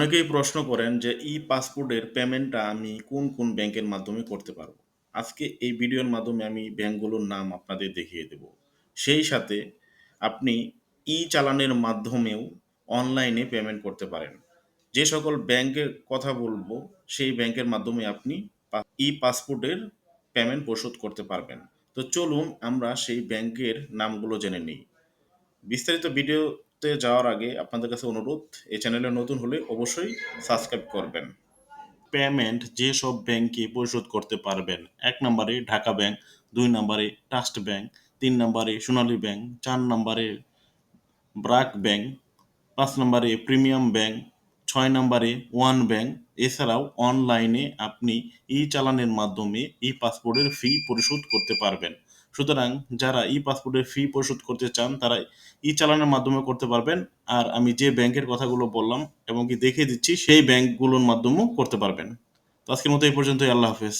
অনেকেই প্রশ্ন করেন যে ই পাসপোর্টের পেমেন্টটা আমি কোন কোন ব্যাংকের মাধ্যমে করতে পারব? আজকে এই ভিডিওর মাধ্যমে আমি ব্যাংকগুলোর নাম আপনাদের দেখিয়ে দেব। সেই সাথে আপনি ই চালানের মাধ্যমেও অনলাইনে পেমেন্ট করতে পারেন। যে সকল ব্যাংকের কথা বলব, সেই ব্যাংকের মাধ্যমে আপনি ই পাসপোর্টের পেমেন্ট পরিশোধ করতে পারবেন। তো চলুন আমরা সেই ব্যাংকের নামগুলো জেনে নিই। বিস্তারিত ভিডিওতে যাওয়ার আগে আপনাদের কাছে অনুরোধ, এই চ্যানেলে নতুন হলে অবশ্যই সাবস্ক্রাইব করবেন। পেমেন্ট যে সব ব্যাংকে পরিশোধ করতে পারবেন। এক নম্বরে ঢাকা ব্যাংক, দুই নম্বরে ট্রাস্ট ব্যাংক, তিন নম্বরে সোনালী ব্যাংক, চার নম্বরে ব্রাক ব্যাংক, পাঁচ নম্বরে প্রিমিয়াম ব্যাংক ছয় নম্বরে ওয়ান ব্যাংক। এছাড়াও অনলাইনে আপনি ই চালানের মাধ্যমে ই পাসপোর্টের ফি পরিশোধ করতে পারবেন। সুতরাং যারা ই পাসপোর্টের ফি পরিশোধ করতে চান, তারা ই চালানের মাধ্যমে করতে পারবেন। আর আমি যে ব্যাংকের কথাগুলো বললাম এবং কি দেখিয়ে দিচ্ছি, সেই ব্যাংকগুলোর মাধ্যমেও করতে পারবেন। তো আজকের মতো এই পর্যন্তই। আল্লাহ হাফেজ।